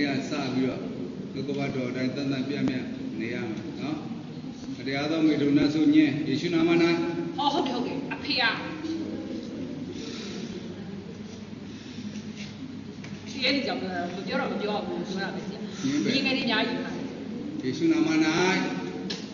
နေ့ကစပြီးတော့ဒုက္ခဘတော်အတိုင်းတန်တန်ပြန့်ပြန့်နေရမှာနော်တရားသောမေထုံနာဆုညင်းယေရှုနာမ၌ဟောဟုတ်တယ်ဟုတ်တယ်အဖေကဒီအဲ့ဒီကြောင့်ပြောတော့မပြောဘူးပြောတာပဲဆရာဒီငယ်လေးညာယူတာယေရှုနာမ၌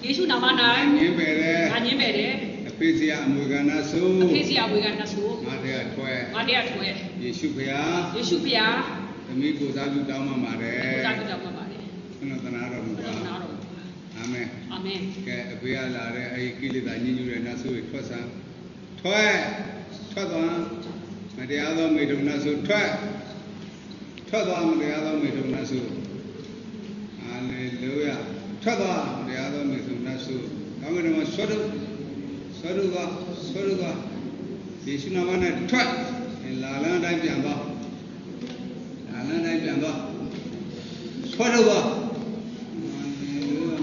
ယေရှုနာမ၌ညင်းပယ်တဲ့ငါညင်းပဲတယ်အဖေစရာအမွေကဏ္ဍဆုအဖေစီယာဝေကနဆိုငါတရားထွဲငါတရားထွဲယေရှုဖရာယေရှုဖျား သမီးကိုစားပြုတောင်းပန်ပါတယ်ဘုရားပြုတော်မှာပါတယ်ခဏသနာတော်မူဘုပါရားနာတော်အာမင်အာမင်ကဲအဖေကလာတဲ့အဲဒီကိလေသာညှဉ်းညူတဲ့နတ်ဆုတွေထွက်ဆန်းထွက်ထွက်သွားမတရားသောမေထုံနတ်ဆုထွက်ထွက်သွားမတရားသောမေထုံနတ်ဆုဟာလေလုယာထွက်သွားမတရားသောမေထုံနတ်ဆုကောင်းကင်မှာဆွတ်တို့ဆွတ်တို့ကဆွတ်တို့ကယေရှုနာမနဲ့ထွက်လာလန်းတိုင်းပြန်သွားလာလန်းတိုင်းပြန်သွား ဆွတ်တို့က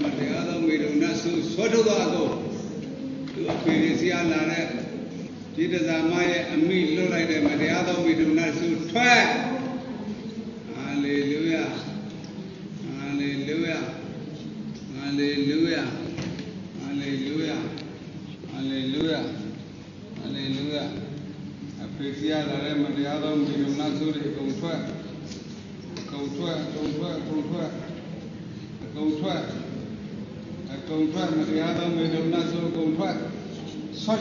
မတရားသောမေတုံနတ်ဆုဆွတ်ထုတ်သောအကုန်သူအဖေရစီအားလာတဲ့ဒီတဇာမရဲ့အမိလွတ်လိုက်တဲ့မတရားသောမေတုံနတ်ဆုထွက်ဟာလေလုယာဟာလေလုယာဟာလေလုယာဟာလေလုယာဟာလေလုယာဟာလေလုယာအဖေစီအားလာတဲ့မတရားသောမေတုံနတ်ဆုတွေအကုန်ထွက်အကုန် ထွက်အကုန်ထွက်အကုန်ထွက်အကုန်ထွက်အကုန်ထွက်မတရားသောမေတ္တာဆိုအကုန်ထွက်ဆွတ်